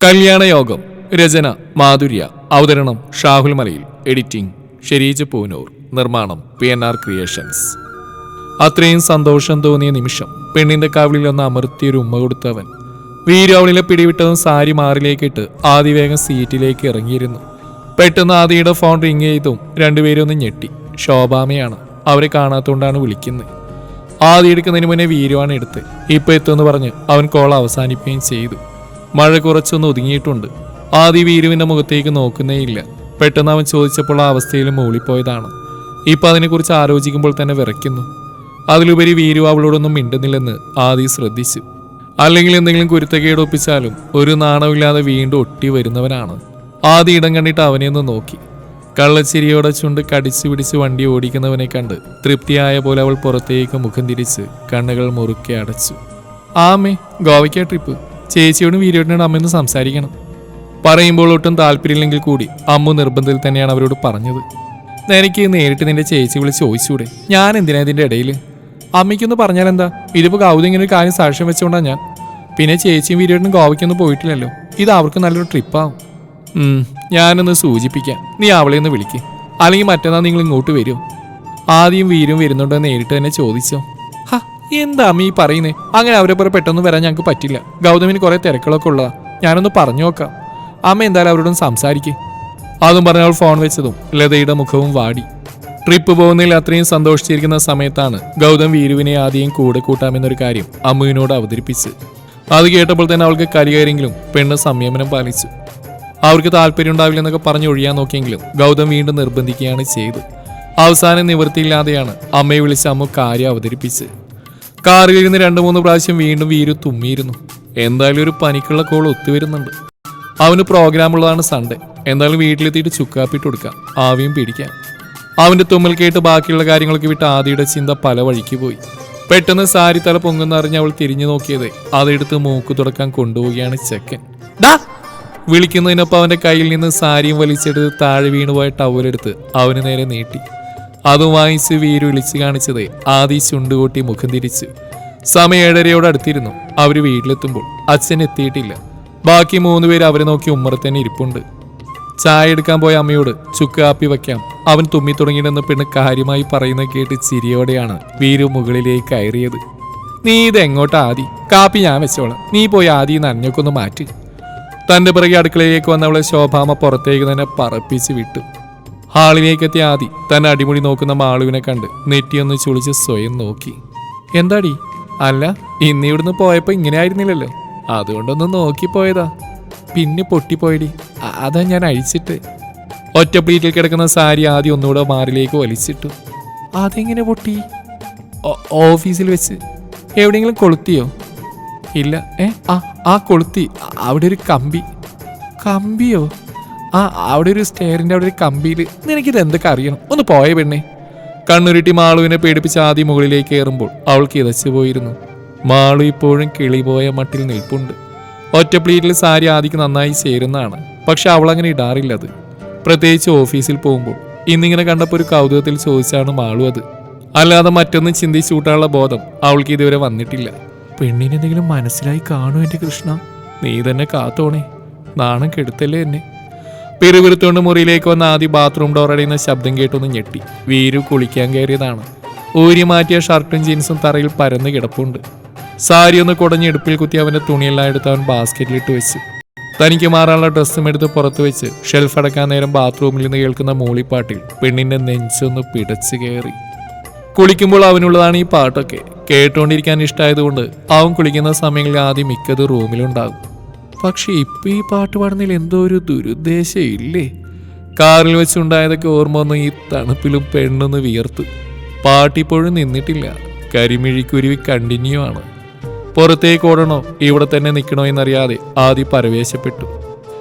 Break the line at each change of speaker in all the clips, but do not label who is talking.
കല്യാണയോഗം രചന മാധുര്യ അവതരണം ഷാഹുൽ മലയിൽ എഡിറ്റിംഗ് ഷെരീജ് പൂനൂർ നിർമ്മാണം പി എൻ ആർ ക്രിയേഷൻസ്. അത്രയും സന്തോഷം തോന്നിയ നിമിഷം പെണ്ണിന്റെ കവിളിൽ ഒന്ന് അമർത്തിയൊരു ഉമ്മ കൊടുത്തവൻ. വീരാവളിലെ പിടിവിട്ടതും സാരി മാറിലേക്കിട്ട് ആദിവേഗം സീറ്റിലേക്ക് ഇറങ്ങിയിരുന്നു. പെട്ടെന്ന് ആദിയുടെ ഫോൺ റിങ് ചെയ്തും രണ്ടുപേരും ഒന്ന് ഞെട്ടി. ശോഭാമയാണ് അവരെ കാണാത്തോണ്ടാണ് വിളിക്കുന്നത് ആദി എടുക്കുന്നതിന് മുന്നേ വീരുവാണ് എടുത്ത് ഇപ്പൊ എത്തുമെന്ന് പറഞ്ഞ് അവൻ കോൾ അവസാനിപ്പിക്കുകയും ചെയ്തു. മഴ കുറച്ചൊന്ന് ഒതുങ്ങിയിട്ടുണ്ട്. ആദി വീരുവിന്റെ മുഖത്തേക്ക് നോക്കുന്നേയില്ല. പെട്ടെന്ന് അവൻ ചോദിച്ചപ്പോൾ ആ അവസ്ഥയിൽ മൂളിപ്പോയതാണ്. ഇപ്പൊ അതിനെക്കുറിച്ച് ആലോചിക്കുമ്പോൾ തന്നെ വിറയ്ക്കുന്നു. അതിലുപരി വീരു അവളോടൊന്നും മിണ്ടുന്നില്ലെന്ന് ആദി ശ്രദ്ധിച്ചു. അല്ലെങ്കിൽ എന്തെങ്കിലും കുരുത്തക്കേട് ഒപ്പിച്ചാലും ഒരു നാണമില്ലാതെ വീണ്ടും ഒട്ടി വരുന്നവനാണ്. ആദി ഇടം കണ്ടിട്ട് അവനെ ഒന്ന് നോക്കി. കള്ളച്ചിരിയോടെ ചുണ്ട് കടിച്ചു പിടിച്ച് വണ്ടി ഓടിക്കുന്നവനെ കണ്ട് തൃപ്തിയായ പോലെ അവൾ പുറത്തേക്ക് മുഖം തിരിച്ച് കണ്ണുകൾ മുറുക്കി അടച്ചു. ആമേ ഗോവയ്ക്ക ട്രിപ്പ്. ചേച്ചിയോടും വീരോടിനോടും അമ്മയൊന്ന് സംസാരിക്കണം. പറയുമ്പോൾ ഒട്ടും താല്പര്യമില്ലെങ്കിൽ കൂടി അമ്മ നിർബന്ധത്തിൽ തന്നെയാണ് അവരോട് പറഞ്ഞത്. എനിക്ക് നേരിട്ട് നിന്റെ ചേച്ചി വിളിച്ച് ചോദിച്ചൂടെ? ഞാൻ എന്തിനാ ഇതിന്റെ ഇടയിൽ അമ്മയ്ക്കൊന്ന് പറഞ്ഞാൽ എന്താ ഇതിപ്പോൾ ഗൗതി ഇങ്ങനെ ഒരു കാര്യം സാക്ഷ്യം വെച്ചുകൊണ്ടാണ് ഞാൻ. പിന്നെ ചേച്ചിയും വീരോടിനും ഗോവയ്ക്കൊന്നും പോയിട്ടില്ലല്ലോ. ഇത് അവർക്ക് നല്ലൊരു ട്രിപ്പാവും. ഞാനൊന്ന് സൂചിപ്പിക്കാം. നീ അവളെ ഒന്ന് വിളിക്ക്. അല്ലെങ്കിൽ മറ്റന്നാൾ നിങ്ങൾ ഇങ്ങോട്ട് വരുമോ ആദ്യം വീരും വരുന്നുണ്ടോ നേരിട്ട് തന്നെ ചോദിച്ചോ. എന്താ അമ്മ ഈ പറയുന്നേ? അങ്ങനെ അവരെ പോലെ പെട്ടെന്ന് വരാൻ ഞങ്ങൾക്ക് പറ്റില്ല. ഗൗതമിന് കുറെ തിരക്കുകളൊക്കെ ഉള്ളതാ. ഞാനൊന്ന് പറഞ്ഞു നോക്കാം. അമ്മ എന്തായാലും അവരോടൊന്ന് സംസാരിക്കേ. അതും പറഞ്ഞ അവൾ ഫോൺ വെച്ചതും ലതയുടെ മുഖവും വാടി. ട്രിപ്പ് പോകുന്നതിൽ അത്രയും സന്തോഷിച്ചിരിക്കുന്ന സമയത്താണ് ഗൗതം വീരുവിനെ ആദ്യം കൂടെ കൂട്ടാമെന്നൊരു കാര്യം അമ്മുവിനോട് അവതരിപ്പിച്ച്. അത് കേട്ടപ്പോൾ തന്നെ അവൾക്ക് കരികയറിയെങ്കിലും പെണ്ണ് സംയമനം പാലിച്ചു. അവർക്ക് താല്പര്യം ഉണ്ടാവില്ലെന്നൊക്കെ പറഞ്ഞു ഒഴിയാൻ നോക്കിയെങ്കിലും ഗൗതം വീണ്ടും നിർബന്ധിക്കുകയാണ് ചെയ്തു അവസാനം നിവൃത്തിയില്ലാതെയാണ് അമ്മയെ വിളിച്ച് അമ്മ കാര്യം അവതരിപ്പിച്ച്. കാറിലിരുന്ന് രണ്ടു മൂന്ന് പ്രാവശ്യം വീണ്ടും വീരു തുമ്മിയിരുന്നു. എന്തായാലും ഒരു പനിക്കുള്ള കോൾ ഒത്തുവരുന്നുണ്ട് അവന് പ്രോഗ്രാം ഉള്ളതാണ് സൺഡേ എന്തായാലും വീട്ടിലെത്തിയിട്ട് ചുക്കാപ്പിട്ട് കൊടുക്കാം. ആവിയും പിടിക്കാം. അവന്റെ തുമ്മൽ കേട്ട് ബാക്കിയുള്ള കാര്യങ്ങളൊക്കെ വിട്ട് ആദിയുടെ ചിന്ത പല വഴിക്ക് പോയി. പെട്ടെന്ന് സാരി തല പൊങ്ങുന്നറിഞ്ഞ് അവൾ തിരിഞ്ഞു നോക്കിയത് അതെടുത്ത് മൂക്ക് തുടക്കാൻ കൊണ്ടുപോവുകയാണ് ചെക്കൻ. വിളിക്കുന്നതിനൊപ്പം അവന്റെ കയ്യിൽ നിന്ന് സാരിയും വലിച്ചെടുത്ത് താഴെ വീണുപോയ ടവലെടുത്ത് അവന് നേരെ നീട്ടി. അതും വാങ്ങിച്ച് വീര് വിളിച്ചു കാണിച്ചത് ആദി ചുണ്ടുകൂട്ടി മുഖം തിരിച്ചു. സമയം ഏഴരയോട് അടുത്തിരുന്നു. അവർ വീട്ടിലെത്തുമ്പോൾ അച്ഛൻ എത്തിയിട്ടില്ല. ബാക്കി മൂന്നുപേർ അവരെ നോക്കി ഉമ്മറ തന്നെ ഇരിപ്പുണ്ട്. ചായ എടുക്കാൻ പോയ അമ്മയോട് ചുക്ക് കാപ്പി വയ്ക്കാം. അവൻ തുമ്മി തുടങ്ങിയിട്ടെന്ന് പെണ്ണ് കാര്യമായി പറയുന്നത് കേട്ട് ചിരിയോടെയാണ് വീരു മുകളിലേക്ക് കയറിയത്. നീ ഇത് എങ്ങോട്ട് ആദി? കാപ്പി ഞാൻ വെച്ചോളാം. നീ പോയി ആദി നനഞ്ഞൊക്കൊന്ന് മാറ്റി. തന്റെ പിറകെ അടുക്കളയിലേക്ക് വന്നവളെ ശോഭാമ പുറത്തേക്ക് തന്നെ പറപ്പിച്ച് വിട്ടു. ഹാളിലേക്ക് എത്തിയ ആദി തന്നെ അടിമുടി നോക്കുന്ന മാളുവിനെ കണ്ട് നെറ്റിയൊന്ന് ചുളിച്ച് സ്വയം നോക്കി. എന്താടി? അല്ല ഇന്ന് ഇവിടുന്ന് പോയപ്പോ ഇങ്ങനെ ആയിരുന്നില്ലല്ലോ. അതുകൊണ്ടൊന്ന് നോക്കിപ്പോയതാ പിന്നെ പൊട്ടിപ്പോയടി. അതാ ഞാൻ അഴിച്ചിട്ട്. ഒറ്റ പ്ലീറ്റിൽ കിടക്കുന്ന സാരി ആദ്യം ഒന്നുകൂടെ മാറിലേക്ക് വലിച്ചിട്ടു. അതെങ്ങനെ പൊട്ടി? ഓഫീസിൽ വെച്ച്. എവിടെയെങ്കിലും കൊളുത്തിയോ? ഇല്ല ഏ ആ ആ കൊളുത്തി. അവിടെ ഒരു കമ്പി. കമ്പിയോ? ആ അവിടെ ഒരു സ്റ്റെയറിന്റെ അവിടെ ഒരു കമ്പിയിൽ നിനക്കിത് എന്തൊക്കെ അറിയണം? ഒന്ന് പോയ പെണ്ണെ. കണ്ണുരുട്ടി മാളുവിനെ പേടിപ്പിച്ച് ആദ്യം മുകളിലേക്ക് കയറുമ്പോൾ അവൾക്ക് ഇതച്ചു പോയിരുന്നു. മാളു ഇപ്പോഴും കിളിപോയ മട്ടിൽ നിൽപ്പുണ്ട്. ഒറ്റ പ്ലീറ്റിൽ സാരി ആദിക്ക് നന്നായി ചേരുന്നതാണ്. പക്ഷെ അവൾ അങ്ങനെ ഇടാറില്ല അത്. പ്രത്യേകിച്ച് ഓഫീസിൽ പോകുമ്പോൾ. ഇന്നിങ്ങനെ കണ്ടപ്പോൾ ഒരു കൗതുകത്തിൽ ചോദിച്ചാണ് മാളു അത്. അല്ലാതെ മറ്റൊന്നും ചിന്തിച്ചു കൂട്ടാനുള്ള ബോധം അവൾക്ക് ഇതുവരെ വന്നിട്ടില്ല. പെണ്ണിനെന്തെങ്കിലും മനസ്സിലായി കാണൂ എന്റെ കൃഷ്ണ. നീ തന്നെ കാത്തോണേ. നാണം കെടുത്തല്ലേ എന്നെ. പിറുപിറുത്തോണ്ട് മുറിയിലേക്ക് വന്ന ആദ്യ ബാത്റൂം ഡോർ അടിയുന്ന ശബ്ദം കേട്ടൊന്ന് ഞെട്ടി. വീരു കുളിക്കാൻ കയറിയതാണ്. ഊരി മാറ്റിയ ഷർട്ടും ജീൻസും തറയിൽ പരന്ന് കിടപ്പുണ്ട്. സാരി ഒന്ന് കുടഞ്ഞ് ഇടുപ്പിൽ കുത്തി അവന്റെ തുണിയെല്ലാം എടുത്ത് അവൻ ബാസ്ക്കറ്റിലിട്ട് വെച്ച്. തനിക്ക് മാറാനുള്ള ഡ്രസ്സും എടുത്ത് പുറത്ത് വെച്ച് ഷെൽഫ് അടക്കാൻ നേരം ബാത്റൂമിൽ നിന്ന് കേൾക്കുന്ന മൂളിപ്പാട്ടിൽ പെണ്ണിന്റെ നെഞ്ചൊന്ന് പിടച്ചു കയറി. കുളിക്കുമ്പോൾ അവനുള്ളതാണ് ഈ പാട്ടൊക്കെ. കേട്ടുകൊണ്ടിരിക്കാൻ ഇഷ്ടമായതുകൊണ്ട് അവൻ കുളിക്കുന്ന സമയങ്ങളിൽ ആദ്യം മിക്കത് റൂമിലുണ്ടാകും പക്ഷെ ഇപ്പൊ ഈ പാട്ട് പാടുന്നതിൽ എന്തോ ഒരു ദുരുദ്ദേശം ഇല്ലേ കാറിൽ വെച്ചുണ്ടായതൊക്കെ ഓർമ്മ വന്നു ഈ തണുപ്പിലും പെണ്ണൊന്ന് വിയർത്തു. പാട്ടിപ്പോഴും നിന്നിട്ടില്ല. കരിമിഴിക്കുരുവി കണ്ടിന്യൂ ആണ് പുറത്തേക്ക് ഓടണോ? ഇവിടെ തന്നെ നിൽക്കണോ എന്നറിയാതെ ആദ്യം പരവേശപ്പെട്ടു.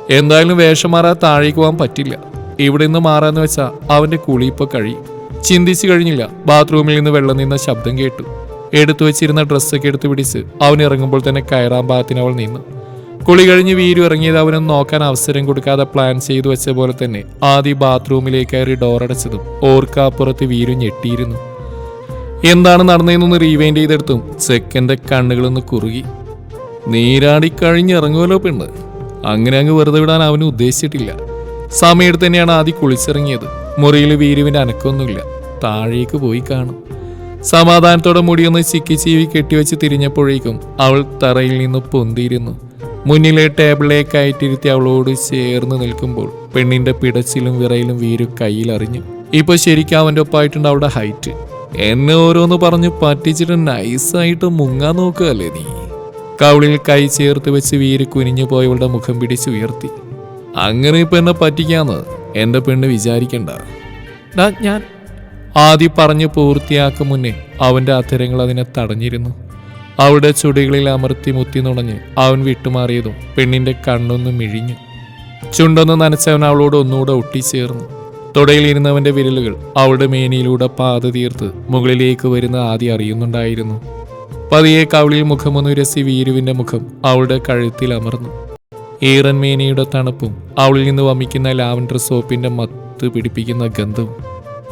എന്തായാലും വേഷം മാറാൻ താഴേക്ക് പോകാൻ പറ്റില്ല. ഇവിടെ നിന്ന് മാറാന്ന് വെച്ചാൽ അവന്റെ കുളി ഇപ്പൊ കഴിയും. ചിന്തിച്ചു കഴിഞ്ഞില്ല. ബാത്റൂമിൽ നിന്ന് വെള്ളം നിന്ന ശബ്ദം കേട്ടു. എടുത്തു വെച്ചിരുന്ന ഡ്രസ്സൊക്കെ എടുത്തു പിടിച്ച് അവൻ ഇറങ്ങുമ്പോൾ തന്നെ കയറാൻ പാകത്തിന് അവൾ നിന്നു. കുളി കഴിഞ്ഞ് വീരു ഇറങ്ങിയത് അവനൊന്ന് നോക്കാൻ അവസരം കൊടുക്കാതെ പ്ലാൻ ചെയ്തു വെച്ച പോലെ തന്നെ ആദ്യം ബാത്റൂമിലേക്ക് കയറി ഡോറടച്ചതും ഓർക്കാപ്പുറത്ത് വീരു ഞെട്ടിയിരുന്നു. എന്താണ് നടന്നതെന്നൊന്ന് റീവൈൻഡ് ചെയ്തെടുത്തും ചെക്കന്റെ കണ്ണുകളൊന്ന് കുറുകി. നീരാടി കഴിഞ്ഞിറങ്ങുമല്ലോ പെണ്ണ്. അങ്ങനെ അങ്ങ് വെറുതെ വിടാൻ അവന് ഉദ്ദേശിച്ചിട്ടില്ല. സമയത്ത് തന്നെയാണ് ആദ്യം കുളിച്ചിറങ്ങിയത്. മുറിയിൽ വീരുവിന്റെ അനക്കൊന്നുമില്ല. താഴേക്ക് പോയി കാണും. സമാധാനത്തോടെ മുടിയൊന്ന് ചിക്കി ചീവി കെട്ടിവെച്ച് തിരിഞ്ഞപ്പോഴേക്കും അവൾ തറയിൽ നിന്ന് പൊന്തിയിരുന്നു. മുന്നിലെ ടേബിളിലേക്ക് കയറ്റിരുത്തി അവളോട് ചേർന്ന് നിൽക്കുമ്പോൾ പെണ്ണിന്റെ പിടച്ചിലും വിറയിലും വീരു കയ്യിലറിഞ്ഞു ഇപ്പൊ ശരിക്കും അവന്റെ ഒപ്പമായിട്ടുണ്ട് അവളുടെ ഹൈറ്റ് എന്നെ ഓരോന്ന് പറഞ്ഞു പറ്റിച്ചിട്ട് നൈസായിട്ട് മുങ്ങാൻ നോക്കുകയല്ലേ നീ? കവിളിൽ കൈ ചേർത്ത് വെച്ച് വീര് കുനിഞ്ഞു പോയവളുടെ മുഖം പിടിച്ചുയർത്തി അങ്ങനെ ഇപ്പൊ എന്നെ പറ്റിക്കാന്ന്? എന്റെ പെണ്ണ് വിചാരിക്കണ്ട. ഞാൻ. ആദ്യം പറഞ്ഞു പൂർത്തിയാക്കും മുന്നേ അവന്റെ അധരങ്ങൾ അതിനെ തടഞ്ഞിരുന്നു. അവളുടെ ചുടികളിൽ അമർത്തി മുത്തി നുണഞ്ഞ് അവൻ വിട്ടുമാറിയതും പെണ്ണിന്റെ കണ്ണൊന്ന് മിഴിഞ്ഞു. ചുണ്ടൊന്ന് നനച്ചവൻ അവളോട് ഒന്നുകൂടെ ഒട്ടിച്ചേർന്നു. തുടയിലിരുന്നവന്റെ വിരലുകൾ അവളുടെ മേനിയിലൂടെ പാത തീർത്ത് മുകളിലേക്ക് വരുന്ന ആദ്യം അറിയുന്നുണ്ടായിരുന്നു. പതിയെ കവിളിൽ മുഖമൊന്നുരസി വീരുവിന്റെ മുഖം അവളുടെ കഴുത്തിൽ അമർന്നു. ഈറൻ മേനിയുടെ തണുപ്പും അവളിൽ നിന്ന് വമിക്കുന്ന ലാവൻഡർ സോപ്പിന്റെ മത്ത് പിടിപ്പിക്കുന്ന ഗന്ധവും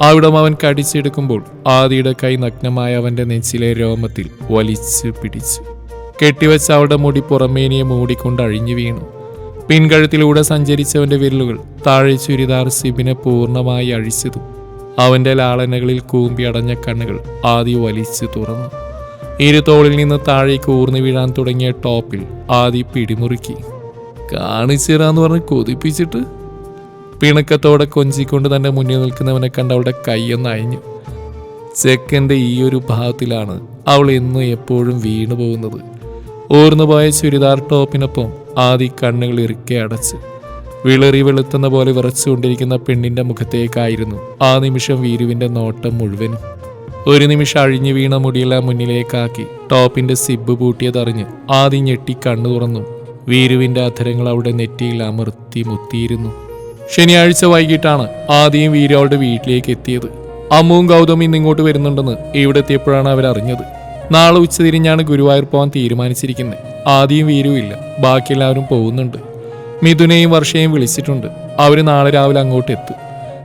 അവിടം അവൻ കടിച്ചെടുക്കുമ്പോൾ ആദിയുടെ കൈ നഗ്നമായ അവന്റെ നെഞ്ചിലെ രോമത്തിൽ വലിച്ചു പിടിച്ചു. കെട്ടിവെച്ച അവളുടെ മുടി പുറമേനിയെ മൂടിക്കൊണ്ട് അഴിഞ്ഞു വീണു. പിൻകഴുത്തിലൂടെ സഞ്ചരിച്ചവന്റെ വിരലുകൾ താഴെ ചുരിദാർ സിബിനെ പൂർണമായി അഴിച്ചതും അവന്റെ ലാളനകളിൽ കൂമ്പി അടഞ്ഞ കണ്ണുകൾ ആദി വലിച്ചു തുറന്നു. ഇരു തോളിൽ നിന്ന് താഴേക്ക് ഊർന്നു വീഴാൻ തുടങ്ങിയ ടോപ്പിൽ ആദി പിടിമുറുക്കി. കാണിച്ചു തരാന്ന് പറഞ്ഞ് കൊതിപ്പിച്ചിട്ട് പിണക്കത്തോടെ കൊഞ്ചിക്കൊണ്ട് തന്നെ മുന്നിൽ നിൽക്കുന്നവനെ കണ്ട് അവളുടെ കൈയൊന്ന് അയഞ്ഞു. ചെക്കന്റെ ഈ ഒരു ഭാവത്തിലാണ് അവൾ എന്നും എപ്പോഴും വീണു പോകുന്നത്. ഊർന്നുപോയ ചുരിദാർ ടോപ്പിനൊപ്പം ആദി കണ്ണുകൾ ഇറുക്കെ അടച്ച്. വിളറി വെളുത്തുന്ന പോലെ വിറച്ചുകൊണ്ടിരിക്കുന്ന പെണ്ണിന്റെ മുഖത്തേക്കായിരുന്നു ആ നിമിഷം വീരുവിന്റെ നോട്ടം മുഴുവനും. ഒരു നിമിഷം അഴിഞ്ഞു വീണ മുടിയെല്ലാം മുന്നിലേക്കാക്കി ടോപ്പിന്റെ സിബ് പൂട്ടിയതറിഞ്ഞ് ആദ്യം ഞെട്ടി കണ്ണു തുറന്നു. വീരുവിന്റെ അധരങ്ങൾ അവിടെ നെറ്റിയിൽ അമർത്തി മുത്തിയിരുന്നു. ശനിയാഴ്ച വൈകിട്ടാണ് ആദ്യം വീരാളുടെ വീട്ടിലേക്ക് എത്തിയത്. അമ്മുവും ഗൗതമി ഇങ്ങോട്ട് വരുന്നുണ്ടെന്ന് ഇവിടെ എത്തിയപ്പോഴാണ് അവരറിഞ്ഞത്. നാളെ ഉച്ചതിരിഞ്ഞാണ് ഗുരുവായൂർ പോകാൻ തീരുമാനിച്ചിരിക്കുന്നത്. ആദ്യം വീരും ഇല്ല. ബാക്കിയെല്ലാവരും പോകുന്നുണ്ട്. മിഥുനെയും വർഷയും വിളിച്ചിട്ടുണ്ട്. അവർ നാളെ രാവിലെ അങ്ങോട്ട് എത്തും.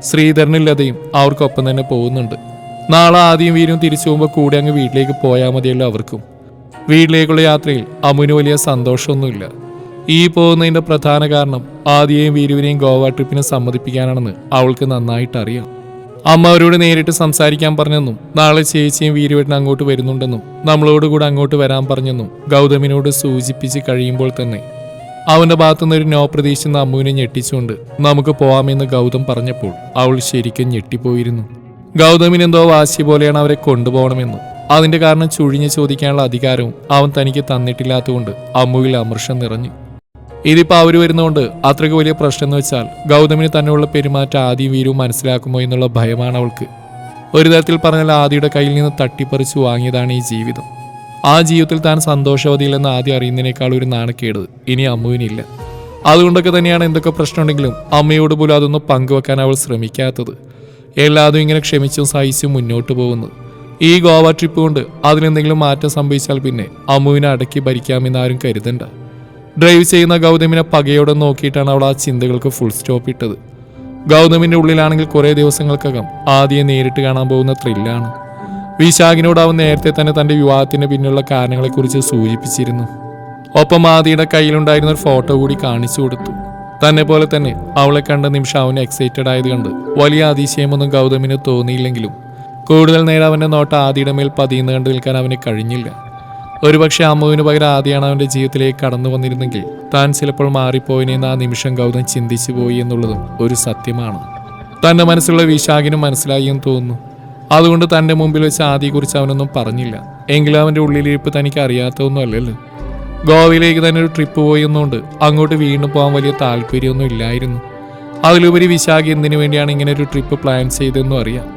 ശ്രീധരനില്ലതയും അവർക്കൊപ്പം തന്നെ പോകുന്നുണ്ട്. നാളെ ആദ്യം വീരും തിരിച്ചു പോകുമ്പോൾ കൂടെ അങ്ങ് വീട്ടിലേക്ക് പോയാൽ മതിയല്ലോ അവർക്കും. വീട്ടിലേക്കുള്ള യാത്രയിൽ അമ്മുവിന് വലിയ സന്തോഷമൊന്നുമില്ല. ഈ പോകുന്നതിന്റെ പ്രധാന കാരണം ആദ്യയും വീരുവിനെയും ഗോവ ട്രിപ്പിന് സമ്മതിപ്പിക്കാനാണെന്ന് അവൾക്ക് നന്നായിട്ട് അറിയാം അമ്മ അവരോട് നേരിട്ട് സംസാരിക്കാൻ പറഞ്ഞെന്നും നാളെ ചേച്ചിയും വീരുവേട്ടൻ അങ്ങോട്ട് വരുന്നുണ്ടെന്നും നമ്മളോട് കൂടെ അങ്ങോട്ട് വരാൻ പറഞ്ഞെന്നും ഗൗതമിനോട് സൂചിപ്പിച്ച് കഴിയുമ്പോൾ തന്നെ അവന്റെ ഭാഗത്തുനിന്ന് ഒരു നോ പ്രതീക്ഷിക്കുന്ന അമ്മുവിനെ ഞെട്ടിച്ചുകൊണ്ട് നമുക്ക് പോവാമെന്ന് ഗൗതം പറഞ്ഞപ്പോൾ അവൾ ശരിക്കും ഞെട്ടിപ്പോയിരുന്നു. ഗൗതമിനെന്തോ വാശി പോലെയാണ് അവരെ കൊണ്ടുപോകണമെന്നും അതിന്റെ കാരണം ചുഴിഞ്ഞ് ചോദിക്കാനുള്ള അധികാരവും അവൻ തനിക്ക് തന്നിട്ടില്ലാത്തതുകൊണ്ട് അമ്മുവിൽ അമർഷം നിറഞ്ഞു. ഇതിപ്പോ അവർ വരുന്നതുകൊണ്ട് അത്രയ്ക്ക് വലിയ പ്രശ്നം എന്ന് വെച്ചാൽ ഗൗതമിന് തന്നെയുള്ള പെരുമാറ്റം ആദ്യം വീരും മനസ്സിലാക്കുമോ എന്നുള്ള ഭയമാണ് അവൾക്ക്. ഒരു തരത്തിൽ പറഞ്ഞാൽ ആദിയുടെ കയ്യിൽ നിന്ന് തട്ടിപ്പറിച്ചു വാങ്ങിയതാണ് ഈ ജീവിതം. ആ ജീവിതത്തിൽ താൻ സന്തോഷവതിയില്ലെന്ന് ആദ്യം അറിയുന്നതിനേക്കാൾ ഒരു നാണക്കേട് ഇനി അമ്മുവിനില്ല. അതുകൊണ്ടൊക്കെ തന്നെയാണ് എന്തൊക്കെ പ്രശ്നമുണ്ടെങ്കിലും അമ്മയോട് പോലും അതൊന്നും പങ്കുവെക്കാൻ അവൾ ശ്രമിക്കാത്തത്. എല്ലാതും ഇങ്ങനെ ക്ഷമിച്ചും സഹിച്ചും മുന്നോട്ട് പോകുന്നത് ഈ ഗോവ ട്രിപ്പ് കൊണ്ട് അതിലെന്തെങ്കിലും മാറ്റം സംഭവിച്ചാൽ പിന്നെ അമ്മുവിനെ അടക്കി ഭരിക്കാമെന്ന് ആരും കരുതണ്ട. ഡ്രൈവ് ചെയ്യുന്ന ഗൗതമിനെ പകയോടെ നോക്കിയിട്ടാണ് അവൾ ആ ചിന്തകൾക്ക് ഫുൾ സ്റ്റോപ്പ് ഇട്ടത്. ഗൗതമിന്റെ ഉള്ളിലാണെങ്കിൽ കുറേ ദിവസങ്ങൾക്കകം ആദ്യം നേരിട്ട് കാണാൻ പോകുന്ന ത്രില്ലാണ്. വിശാഖിനോട് അവൻ നേരത്തെ തന്നെ തന്റെ വിവാഹത്തിന് പിന്നിലുള്ള കാരണങ്ങളെക്കുറിച്ച് സൂചിപ്പിച്ചിരുന്നു. ഒപ്പം ആദിയുടെ കയ്യിലുണ്ടായിരുന്ന ഒരു ഫോട്ടോ കൂടി കാണിച്ചു കൊടുത്തു. തന്നെ പോലെ തന്നെ അവളെ കണ്ട നിമിഷം അവന് എക്സൈറ്റഡ് ആയത് കണ്ട് വലിയ അതിശയമൊന്നും ഗൗതമിന് തോന്നിയില്ലെങ്കിലും കൂടുതൽ നേരം അവന്റെ നോട്ട ആദിയുടെ മേൽ പതിയുന്ന കണ്ട് നിൽക്കാൻ അവന് കഴിഞ്ഞില്ല. ഒരുപക്ഷെ അമ്മുവിന് പകരം ആദ്യമാണ് അവന്റെ ജീവിതത്തിലേക്ക് കടന്നു വന്നിരുന്നെങ്കിൽ താൻ ചിലപ്പോൾ മാറിപ്പോയിനെന്ന് ആ നിമിഷം ഗൗതം ചിന്തിച്ചു പോയി എന്നുള്ളതും ഒരു സത്യമാണ്. തന്റെ മനസ്സിലുള്ള വിശാഖിനും മനസ്സിലായി തോന്നുന്നു. അതുകൊണ്ട് തന്റെ മുമ്പിൽ വെച്ച് ആദിയെക്കുറിച്ച് അവനൊന്നും പറഞ്ഞില്ല. എങ്കിലും അവന്റെ ഉള്ളിലിരിപ്പ് തനിക്ക് അറിയാത്തതൊന്നും അല്ലല്ലോ. ഗോവയിലേക്ക് തന്നെ ഒരു ട്രിപ്പ് പോയി എന്നുകൊണ്ട് അങ്ങോട്ട് വീണ്ടും പോകാൻ വലിയ താല്പര്യമൊന്നും ഇല്ലായിരുന്നു. അതിലുപരി വിശാഖ് എന്തിനു വേണ്ടിയാണ് ഇങ്ങനെ ഒരു ട്രിപ്പ് പ്ലാൻ ചെയ്തതെന്നും അറിയാം.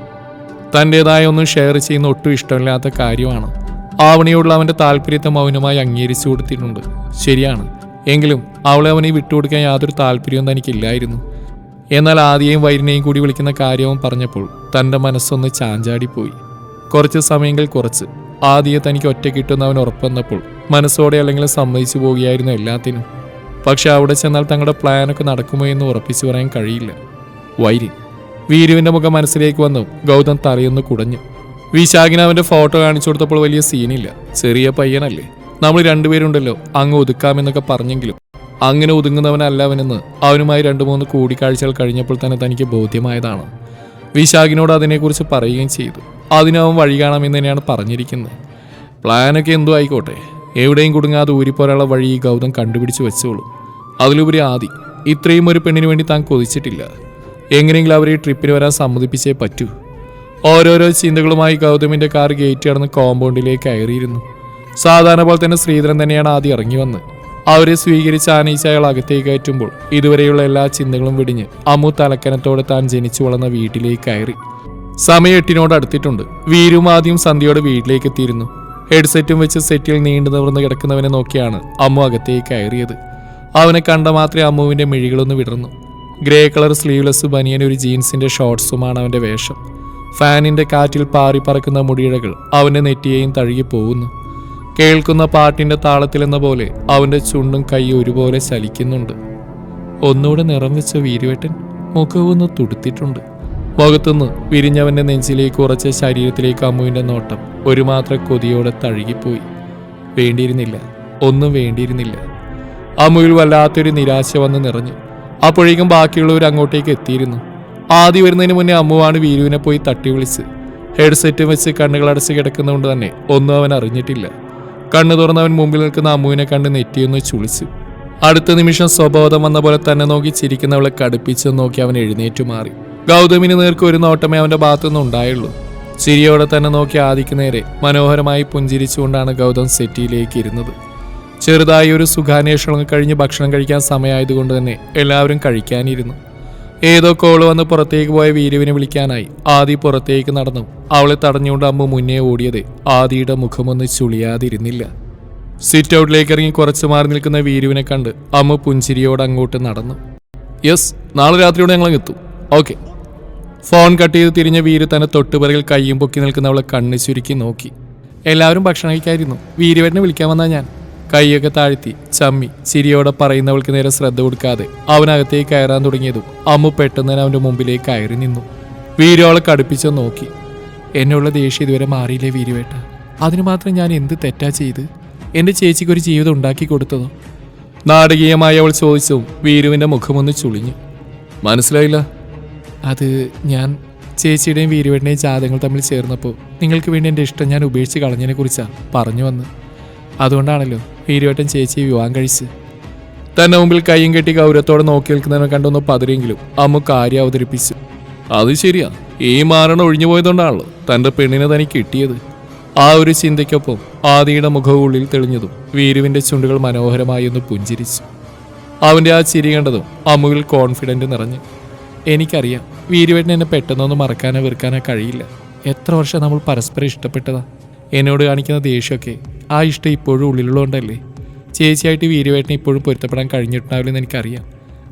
തന്റെതായ ഒന്നും ഷെയർ ചെയ്യുന്ന ഒട്ടും ഇഷ്ടമില്ലാത്ത കാര്യമാണ്. ആവണിയോടുള്ള അവന്റെ താല്പര്യത്തെ മൗനമായി അംഗീകരിച്ചു കൊടുത്തിട്ടുണ്ട്. ശരിയാണ്. എങ്കിലും അവളെ അവനെ വിട്ടുകൊടുക്കാൻ യാതൊരു താല്പര്യവും തനിക്കില്ലായിരുന്നു. എന്നാൽ ആദ്യയും വൈരിനെയും കൂടി വിളിക്കുന്ന കാര്യവും പറഞ്ഞപ്പോൾ തന്റെ മനസ്സൊന്ന് ചാഞ്ചാടിപ്പോയി. കുറച്ച് സമയങ്ങൾ കുറച്ച് ആദ്യം തനിക്ക് ഒറ്റ കിട്ടുന്ന അവൻ ഉറപ്പുവന്നപ്പോൾ മനസ്സോടെ അല്ലെങ്കിൽ സമ്മതിച്ചു പോവുകയായിരുന്നു എല്ലാത്തിനും. പക്ഷെ അവിടെ ചെന്നാൽ തങ്ങളുടെ പ്ലാനൊക്കെ നടക്കുമോ എന്ന് ഉറപ്പിച്ചു പറയാൻ കഴിയില്ല. വൈരി വീരുവിന്റെ മുഖം മനസ്സിലേക്ക് വന്നു ഗൗതം തറയൊന്ന് കുടഞ്ഞു. വിശാഖിന് അവന്റെ ഫോട്ടോ കാണിച്ചു കൊടുത്തപ്പോൾ വലിയ സീനില്ല. ചെറിയ പയ്യനല്ലേ. നമ്മൾ രണ്ടുപേരുണ്ടല്ലോ. അങ്ങ് ഒതുക്കാമെന്നൊക്കെ പറഞ്ഞെങ്കിലും. അങ്ങനെ ഒതുങ്ങുന്നവനല്ല അവനെന്ന് അവനുമായി രണ്ടു മൂന്ന് കൂടിക്കാഴ്ചകൾ കഴിഞ്ഞപ്പോൾ തന്നെ തനിക്ക് ബോധ്യമായതാണ്. വിശാഖിനോട് അതിനെക്കുറിച്ച് പറയുകയും ചെയ്തു. അതിനവൻ വഴി കാണാമെന്ന് തന്നെയാണ് പറഞ്ഞിരിക്കുന്നത്. പ്ലാനൊക്കെ എന്തോ ആയിക്കോട്ടെ. എവിടെയും കുടുങ്ങാതെ ഊരിപ്പോരാനുള്ള വഴി ഈ ഗൗതം കണ്ടുപിടിച്ച് വെച്ചോളൂ. അതിലുപരി ആദി ഇത്രയും ഒരു പെണ്ണിന് വേണ്ടി താൻ കൊതിച്ചിട്ടില്ല. എങ്ങനെയെങ്കിലും അവരെ ട്രിപ്പിന് വരാൻ സമ്മതിപ്പിച്ചേ പറ്റൂ. ഓരോരോ ചിന്തകളുമായി ഗൗതമിന്റെ കാർ ഗേറ്റ് കടന്ന് കോമ്പൗണ്ടിലേക്ക് കയറിയിരുന്നു. സാധാരണ പോലെ തന്നെ ശ്രീധരൻ തന്നെയാണ് ആദ്യം ഇറങ്ങി വന്ന്. അവരെ സ്വീകരിച്ച് ആനയിച്ച് അയാൾ അകത്തേക്ക് കയറ്റുമ്പോൾ ഇതുവരെയുള്ള എല്ലാ ചിന്തകളും വിടിഞ്ഞ് അമ്മു തലക്കനത്തോടെ താൻ ജനിച്ചു വളർന്ന വീട്ടിലേക്ക് കയറി. സമയം എട്ടിനോട് അടുത്തിട്ടുണ്ട്. വീരും ആദ്യം സന്ധ്യയോടെ വീട്ടിലേക്ക് എത്തിയിരുന്നു. ഹെഡ്സെറ്റും വെച്ച് സെറ്റിൽ നീണ്ടു നിവർന്ന് കിടക്കുന്നവനെ നോക്കിയാണ് അമ്മു അകത്തേക്ക് കയറിയത്. അവനെ കണ്ട മാത്രമേ അമ്മുവിന്റെ മിഴികളൊന്ന് വിടർന്നു. ഗ്രേ കളർ സ്ലീവ്ലെസ് ബനിയൻ ഒരു ജീൻസിന്റെ ഷോർട്സുമാണ് അവന്റെ വേഷം. ഫാനിന്റെ കാറ്റിൽ പാറി പറക്കുന്ന മുടിയിഴകൾ അവന്റെ നെറ്റിയെയും തഴുകി പോകുന്നു കേൾക്കുന്ന പാട്ടിന്റെ താളത്തിലെന്ന പോലെ അവന്റെ ചുണ്ടും കൈയും ഒരുപോലെ ചലിക്കുന്നുണ്ട്. ഒന്നുകൂടെ നിറം വെച്ച വീരുവേട്ടൻ മുഖമൊന്ന് തുടുത്തിട്ടുണ്ട്. മുഖത്തുനിന്ന് വിരിഞ്ഞവന്റെ നെഞ്ചിലേക്ക് ഉറച്ച ശരീരത്തിലേക്ക് അമ്മുവിന്റെ നോട്ടം ഒരു മാത്ര കൊതിയോടെ തഴുകിപ്പോയി. വേണ്ടിയിരുന്നില്ല ഒന്നും വേണ്ടിയിരുന്നില്ല. അമ്മുവിൽ വല്ലാത്തൊരു നിരാശ വന്ന് നിറഞ്ഞു. അപ്പോഴേക്കും ബാക്കിയുള്ളവർ അങ്ങോട്ടേക്ക് എത്തിയിരുന്നു. ആദ്യം വരുന്നതിന് മുന്നേ അമ്മുവാണ് വീരുവിനെ പോയി തട്ടി വിളിച്ച്. ഹെഡ്സെറ്റ് വെച്ച് കണ്ണുകൾ അടച്ച് കിടക്കുന്നതുകൊണ്ട് തന്നെ ഒന്നും അവൻ അറിഞ്ഞിട്ടില്ല. കണ്ണു തുറന്നവൻ മുമ്പിൽ നിൽക്കുന്ന അമ്മുവിനെ കണ്ട് നെറ്റിയൊന്ന് ചുളിച്ചു. അടുത്ത നിമിഷം സ്വബോധം വന്ന പോലെ തന്നെ നോക്കി ചിരിക്കുന്നവളെ കടുപ്പിച്ച് നോക്കി അവൻ എഴുന്നേറ്റു മാറി. ഗൗതമിന് നേർക്ക് ഒരു നോട്ടമേ അവന്റെ ഭാഗത്തുനിന്ന് ഉണ്ടായുള്ളൂ. ചിരിയോടെ തന്നെ നോക്കി ആദിക്ക് നേരെ മനോഹരമായി പുഞ്ചിരിച്ചുകൊണ്ടാണ് ഗൗതം സെറ്റിയിലേക്ക് ഇരുന്നത്. ചെറുതായി ഒരു സുഖാന്വേഷണം കഴിഞ്ഞ് ഭക്ഷണം കഴിക്കാൻ സമയമായതുകൊണ്ട് തന്നെ എല്ലാവരും കഴിക്കാനിരുന്നു. ഏതോ കോൾ വന്ന് പുറത്തേക്ക് പോയ വീരുവിനെ വിളിക്കാനായി ആദി പുറത്തേക്ക് നടന്നു. അവളെ തടഞ്ഞുകൊണ്ട് അമ്മ മുന്നേ ഓടിയത്. ആദിയുടെ മുഖമൊന്ന് ചുളിയാതിരുന്നില്ല. സിറ്റ് ഔട്ടിലേക്ക് ഇറങ്ങി കുറച്ചു മാറി നിൽക്കുന്ന വീരുവിനെ കണ്ട് അമ്മ പുഞ്ചിരിയോട് അങ്ങോട്ട് നടന്നു. യെസ് നാളെ രാത്രിയോടെ ഞങ്ങൾ എത്തും ഓക്കെ ഫോൺ കട്ട് ചെയ്ത് തിരിഞ്ഞ വീര് തന്നെ തൊട്ടുപിറകിൽ കയ്യും പൊക്കി നിൽക്കുന്നവളെ കണ്ണ് ചുരുക്കി നോക്കി. എല്ലാവരും ഭക്ഷണം കഴിക്കായിരുന്നു വീരുവേട്ടനെ വിളിക്കാൻ വന്നാ ഞാൻ. കൈയൊക്കെ താഴ്ത്തി ചമ്മി ചിരിയോടെ പറയുന്നവൾക്ക് നേരെ ശ്രദ്ധ കൊടുക്കാതെ അവനകത്തേക്ക് കയറാൻ തുടങ്ങിയതും അമ്മു പെട്ടെന്ന് തന്നെ അവന്റെ മുമ്പിലേക്ക് കയറി നിന്നു. വീരോളെ കടുപ്പിച്ചു നോക്കി. എന്നുള്ള ദേഷ്യം ഇതുവരെ മാറിയില്ലേ വീരുവേട്ട? അതിന് മാത്രം ഞാൻ എന്ത് തെറ്റാ ചെയ്ത്? എന്റെ ചേച്ചിക്ക് ഒരു ജീവിതം ഉണ്ടാക്കി കൊടുത്തതോ? നാടകീയമായി അവൾ ചോദിച്ചു വീരുവിന്റെ മുഖമൊന്ന് ചുളിഞ്ഞു. മനസ്സിലായില്ല? അത് ഞാൻ ചേച്ചിയുടെയും വീരുവേട്ടന്റെയും ജാതകങ്ങൾ തമ്മിൽ ചേർന്നപ്പോൾ നിങ്ങൾക്ക് വേണ്ടി എന്റെ ഇഷ്ടം ഞാൻ ഉപേക്ഷിച്ച് കളഞ്ഞതിനെ കുറിച്ചാണ് പറഞ്ഞു വന്ന് അതുകൊണ്ടാണല്ലോ വീരുവേട്ടൻ ചേച്ചിയെ വിവാഹം കഴിച്ച്. തന്നെ മുമ്പിൽ കൈയും കെട്ടി ഗൗരവത്തോടെ നോക്കി നിൽക്കുന്നതിനെ കണ്ടൊന്ന് പതിരെങ്കിലും അമ്മു കാര്യം അവതരിപ്പിച്ചു. അത് ശരിയാ. ഈ മാരണം ഒഴിഞ്ഞു പോയതുകൊണ്ടാണല്ലോ പെണ്ണിനെ തനിക്ക് കിട്ടിയത്. ആ ഒരു ചിന്തയ്ക്കൊപ്പം ആദിയുടെ മുഖവുള്ളിൽ തെളിഞ്ഞതും വീരുവിന്റെ ചുണ്ടുകൾ മനോഹരമായി ഒന്ന് പുഞ്ചിരിച്ചു. അവന്റെ ആ ചിരി കണ്ടതും അമ്മുവിൽ കോൺഫിഡന്റ് നിറഞ്ഞു. എനിക്കറിയാം. വീരുവേട്ടൻ എന്നെ പെട്ടെന്നൊന്നും മറക്കാനോ വെറുക്കാനോ കഴിയില്ല. എത്ര വർഷം നമ്മൾ പരസ്പരം ഇഷ്ടപ്പെട്ടതാ. എന്നോട് കാണിക്കുന്ന ദേഷ്യമൊക്കെ ആ ഇഷ്ടം ഇപ്പോഴും ഉള്ളിലുള്ളതുകൊണ്ടല്ലേ? ചേച്ചിയായിട്ട് വീരുവേട്ടനെ ഇപ്പോഴും പൊരുത്തപ്പെടാൻ കഴിഞ്ഞിട്ടുണ്ടാവില്ലെന്ന് എനിക്കറിയാം.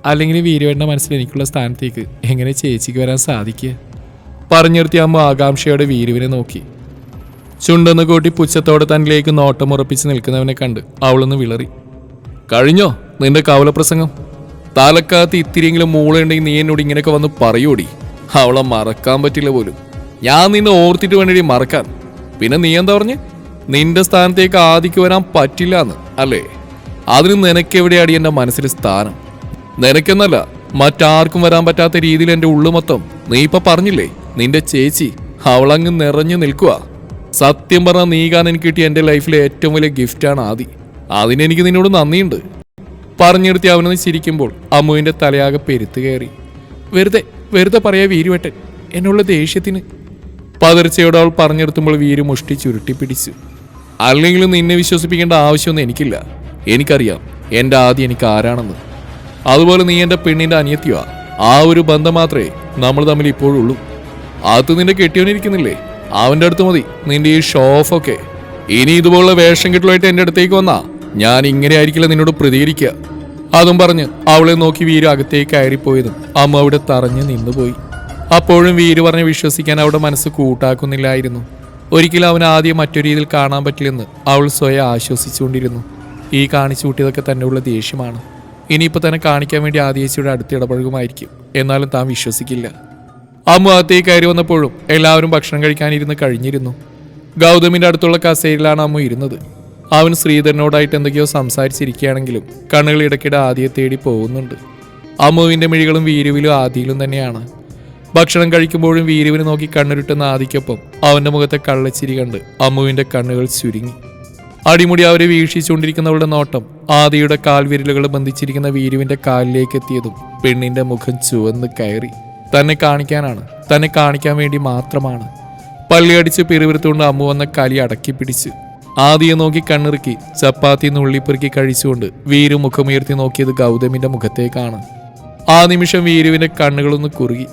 അല്ലെങ്കിൽ വീരുവേട്ടന്റെ മനസ്സിൽ എനിക്കുള്ള സ്ഥാനത്തേക്ക് എങ്ങനെ ചേച്ചിക്ക് വരാൻ സാധിക്കുക? പറഞ്ഞു അമ്മ ആകാംക്ഷയോടെ വീരുവിനെ നോക്കി. ചുണ്ടെന്ന് കൂട്ടി പുച്ഛത്തോടെ തന്നിലേക്ക് നോട്ടമുറപ്പിച്ച് നിൽക്കുന്നവനെ കണ്ട് അവളൊന്ന് വിളറി. കഴിഞ്ഞോ നിന്റെ കവലപ്രസംഗം? തലക്കാത്ത് ഇത്തിരിയെങ്കിലും മൂളുണ്ടെങ്കിൽ നീ എന്നോട് ഇങ്ങനെയൊക്കെ വന്ന് പറയൂടി. അവളെ മറക്കാൻ പറ്റില്ല പോലും. ഞാൻ നിന്നെ ഓർത്തിട്ട് വേണ്ടി മറക്കാൻ. പിന്നെ നീ എന്താ പറഞ്ഞ്? നിന്റെ സ്ഥാനത്തേക്ക് ആദിക്ക് വരാൻ പറ്റില്ല എന്ന് അല്ലേ? അതിന് നിനക്കെവിടെയാടി എന്റെ മനസ്സിൽ സ്ഥാനം? നിനക്കെന്നല്ല മറ്റാർക്കും വരാൻ പറ്റാത്ത രീതിയിൽ എന്റെ ഉള്ളു മൊത്തം. നീ ഇപ്പൊ പറഞ്ഞില്ലേ നിന്റെ ചേച്ചി അവളങ്ങ് നിറഞ്ഞു നിൽക്കുക. സത്യം പറഞ്ഞാൽ നീ കാണാൻ എനിക്ക് കിട്ടിയ എന്റെ ലൈഫിലെ ഏറ്റവും വലിയ ഗിഫ്റ്റാണ് ആദി. അതിനെനിക്ക് നിന്നോട് നന്ദിയുണ്ട്. പറഞ്ഞെടുത്തി അവനൊന്ന് ചിരിക്കുമ്പോൾ അമ്മുവിന്റെ തലയാകെ പെരുത്തു കയറി. വെറുതെ വെറുതെ പറയാ വീരുവട്ടൻ എന്നുള്ള ദേഷ്യത്തിന്. പതിർച്ചയോടെ അവൾ പറഞ്ഞെടുത്തുമ്പോൾ വീര് മുഷ്ടി ചുരുട്ടി പിടിച്ചു. അല്ലെങ്കിലും നിന്നെ വിശ്വസിപ്പിക്കേണ്ട ആവശ്യമൊന്നും എനിക്കില്ല. എനിക്കറിയാം എന്റെ ആദ്യം എനിക്ക് ആരാണെന്ന്. അതുപോലെ നീ എന്റെ പെണ്ണിന്റെ അനിയത്തിയോ? ആ ഒരു ബന്ധം മാത്രമേ നമ്മൾ തമ്മിൽ ഇപ്പോഴുള്ളൂ. അത് നിന്റെ കെട്ടിയോനിരിക്കുന്നില്ലേ അവന്റെ അടുത്ത് മതി. നിന്റെ ഈ ഷോ ഓഫ് ഒക്കെ ഇനി ഇതുപോലുള്ള വേഷം കെട്ടലുമായിട്ട് എന്റെ അടുത്തേക്ക് വന്നാ ഞാൻ ഇങ്ങനെ ആയിരിക്കില്ല നിന്നോട് പ്രതികരിക്കുക. അതും പറഞ്ഞ് അവളെ നോക്കി വീര് അകത്തേക്ക് കയറിപ്പോയതും അമ്മ അവിടെ തറഞ്ഞു നിന്നുപോയി. അപ്പോഴും വീര് പറഞ്ഞ് വിശ്വസിക്കാൻ അവിടെ മനസ്സ് കൂട്ടാക്കുന്നില്ലായിരുന്നു. ഒരിക്കലും അവൻ ആദ്യം മറ്റൊരു രീതിയിൽ കാണാൻ പറ്റില്ലെന്ന് അവൾ സ്വയം ആശ്വസിച്ചുകൊണ്ടിരുന്നു. ഈ കാണിച്ചു കൂട്ടിയതൊക്കെ തന്നെയുള്ള ദേഷ്യമാണ്. ഇനിയിപ്പോൾ തന്നെ കാണിക്കാൻ വേണ്ടി ആദ്യേച്ചിയുടെ അടുത്ത് ഇടപഴകുമായിരിക്കും. എന്നാലും താൻ വിശ്വസിക്കില്ല. ആ അകത്തേക്ക് കയറി വന്നപ്പോഴും എല്ലാവരും ഭക്ഷണം കഴിക്കാനിരുന്ന് കഴിഞ്ഞിരുന്നു. ഗൗതമിന്റെ അടുത്തുള്ള കസേരയിലാണ് അമ്മു ഇരുന്നത്. അവൻ ശ്രീധരനോടായിട്ട് എന്തൊക്കെയോ സംസാരിച്ചിരിക്കുകയാണെങ്കിലും കണ്ണുകൾ ഇടയ്ക്കിടെ ആദ്യയെ തേടി പോകുന്നുണ്ട്. അമ്മുവിന്റെ മിഴികളും വീരുവിലും ആദിയിലും തന്നെയാണ്. ഭക്ഷണം കഴിക്കുമ്പോഴും വീരുവിനെ നോക്കി കണ്ണുരുട്ടുന്ന ആദിക്കൊപ്പം അവന്റെ മുഖത്തെ കള്ളച്ചിരി കണ്ട് അമ്മുവിന്റെ കണ്ണുകൾ ചുരുങ്ങി. അടിമുടി അവരെ വീക്ഷിച്ചുകൊണ്ടിരിക്കുന്നവളുടെ നോട്ടം ആദിയുടെ കാൽവിരലുകൾ ബന്ധിച്ചിരിക്കുന്ന വീരുവിന്റെ കാലിലേക്ക് എത്തിയതും പെണ്ണിന്റെ മുഖം ചുവന്ന് കയറി. തന്നെ കാണിക്കാനാണ് തന്നെ കാണിക്കാൻ വേണ്ടി മാത്രമാണ്. പള്ളിയടിച്ച് പിറുവിറുത്തുകൊണ്ട് അമ്മു വന്ന കലി അടക്കി പിടിച്ച്. ആദിയെ നോക്കി കണ്ണിറുക്കി ചപ്പാത്തി നുള്ളിപ്പെറുക്കി കഴിച്ചുകൊണ്ട് വീരു മുഖമുയർത്തി നോക്കിയത് ഗൗതമിന്റെ മുഖത്തേക്കാണ്. ആ നിമിഷം വീരുവിന്റെ കണ്ണുകളൊന്ന് കുറുകി.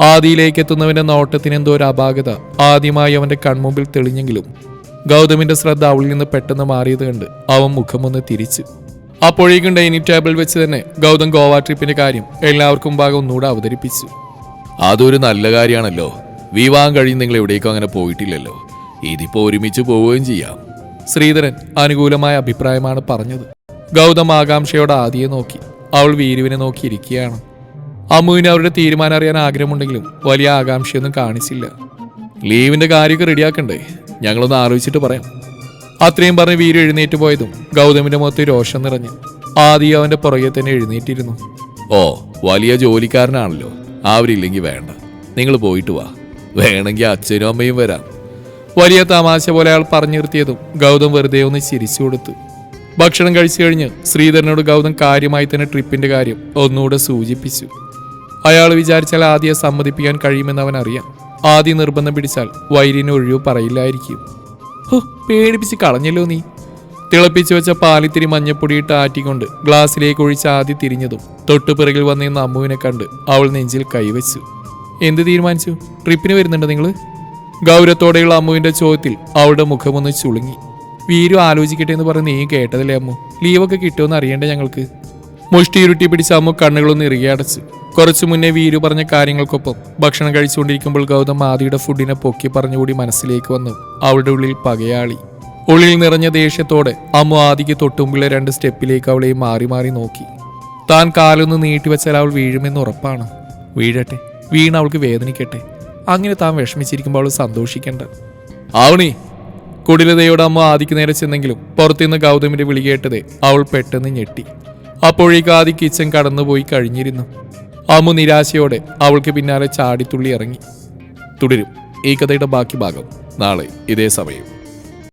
ആദിയിലേക്ക് എത്തുന്നവന്റെ നോട്ടത്തിന് എന്തോ ഒരു അപാകത. ആദ്യമായി അവന്റെ കൺമുമ്പിൽ തെളിഞ്ഞെങ്കിലും ഗൗതമിന്റെ ശ്രദ്ധ അവളിൽ നിന്ന് പെട്ടെന്ന് മാറിയത് കണ്ട് അവൻ മുഖമൊന്ന് തിരിച്ചു. അപ്പോഴേക്കും ഡൈനിങ് ടേബിൾ വെച്ച് തന്നെ ഗൗതം ഗോവ ട്രിപ്പിന്റെ കാര്യം എല്ലാവർക്കും ഭാഗം ഒന്നുകൂടെ അവതരിപ്പിച്ചു.
അതൊരു നല്ല കാര്യമാണല്ലോ. വിവാഹം കഴിഞ്ഞ് നിങ്ങൾ എവിടേക്കും അങ്ങനെ പോയിട്ടില്ലല്ലോ. ഇതിപ്പോ ഒരുമിച്ച് പോവുകയും ചെയ്യാം.
ശ്രീധരൻ അനുകൂലമായ അഭിപ്രായമാണ് പറഞ്ഞത്. ഗൗതം ആകാംക്ഷയോടെ ആദിയെ നോക്കി. അവൾ വീരുവിനെ നോക്കിയിരിക്കുകയാണ് അമ്മുവിന് അവരുടെ തീരുമാനം അറിയാൻ ആഗ്രഹമുണ്ടെങ്കിലും വലിയ ആകാംക്ഷയൊന്നും കാണിച്ചില്ല.
ലീവിന്റെ കാര്യമൊക്കെ റെഡിയാക്കണ്ടേ?
ഞങ്ങളൊന്ന് ആലോചിച്ചിട്ട് പറയാം. അത്രയും പറഞ്ഞ് വീര് എഴുന്നേറ്റ് പോയതും ഗൗതമിന്റെ മുഖത്ത് രോഷം നിറഞ്ഞു ആദി അവന്റെ പുറകെ തന്നെ എഴുന്നേറ്റിരുന്നു.
ഓ വലിയ ജോലിക്കാരനാണല്ലോ. അവരില്ലെങ്കിൽ വേണ്ട. നിങ്ങൾ പോയിട്ട് വാ. വേണമെങ്കിൽ അച്ഛനും അമ്മയും വരാം.
വലിയ തമാശ പോലെ അയാൾ പറഞ്ഞു നിർത്തിയതും ഗൗതം വെറുതെ ഒന്ന് ചിരിച്ചു കൊടുത്തു. ഭക്ഷണം കഴിച്ചു കഴിഞ്ഞ് ശ്രീധരനോട് ഗൗതം കാര്യമായി തന്നെ ട്രിപ്പിന്റെ കാര്യം ഒന്നുകൂടെ സൂചിപ്പിച്ചു. അയാൾ വിചാരിച്ചാൽ ആദ്യം സമ്മതിപ്പിക്കാൻ കഴിയുമെന്ന് അവൻ അറിയാം. ആദ്യം നിർബന്ധം പിടിച്ചാൽ വൈരിന് ഒഴിവ് പറയില്ലായിരിക്കും. ഹോ പേടിപ്പിച്ച് കളഞ്ഞല്ലോ നീ. തിളപ്പിച്ചു വെച്ച പാലിത്തിരി മഞ്ഞപ്പൊടിയിട്ട് ആറ്റിക്കൊണ്ട് ഗ്ലാസ്സിലേക്ക് ഒഴിച്ച് ആദ്യം തിരിഞ്ഞതും തൊട്ടു പിറകിൽ വന്നിരുന്ന അമ്മുവിനെ കണ്ട് അവൾ നെഞ്ചിൽ കൈവച്ചു. എന്ത് തീരുമാനിച്ചു? ട്രിപ്പിന് വരുന്നുണ്ടോ നിങ്ങൾ ഗൗരവത്തോടെയുള്ള അമ്മുവിന്റെ ചോദ്യത്തിൽ അവളുടെ മുഖമൊന്ന് ചുളുങ്ങി. വീരു ആലോചിക്കട്ടെ എന്ന് പറഞ്ഞ് നീ കേട്ടതല്ലേ അമ്മു? ലീവൊക്കെ കിട്ടുമെന്ന് അറിയണ്ടേ ഞങ്ങൾക്ക്? മുഷ്ടി ഇരുട്ടി പിടിച്ച അമ്മു കണ്ണുകളൊന്ന് ഇറുകെ അടച്ചു. കുറച്ചു മുന്നേ വീരു പറഞ്ഞ കാര്യങ്ങൾക്കൊപ്പം ഭക്ഷണം കഴിച്ചുകൊണ്ടിരിക്കുമ്പോൾ ഗൗതം ആദിയുടെ ഫുഡിനെ പൊക്കി പറഞ്ഞുകൂടി മനസ്സിലേക്ക് വന്നു. അവളുടെ ഉള്ളിൽ പകയാളി. ഉള്ളിൽ നിറഞ്ഞ ദേഷ്യത്തോടെ അമ്മു ആദിക്ക് തൊട്ടുമ്പിലെ രണ്ട് സ്റ്റെപ്പിലേക്ക് അവളെ മാറി മാറി നോക്കി. താൻ കാലൊന്ന് നീട്ടിവെച്ചാൽ അവൾ വീഴുമെന്ന് ഉറപ്പാണ്. വീഴട്ടെ. വീണ് അവൾക്ക് വേദനിക്കട്ടെ. അങ്ങനെ താൻ വിഷമിച്ചിരിക്കുമ്പോൾ അവൾ സന്തോഷിക്കണ്ട. ആവണി കുടിലതയോട് അമ്മ ആദിക്ക് നേരെ ചെന്നെങ്കിലും പുറത്തുനിന്ന് ഗൗതമിന്റെ വിളി കേട്ടതേ അവൾ പെട്ടെന്ന് ഞെട്ടി. അപ്പോഴേക്ക് ആദി കിച്ചൻ കടന്നുപോയി കഴിഞ്ഞിരുന്നു. അമ്മു നിരാശയോടെ അവൾക്ക് പിന്നാലെ ചാടിത്തുള്ളി ഇറങ്ങി തുടരും. ഈ കഥയുടെ ബാക്കി ഭാഗം നാളെ ഇതേ സമയം.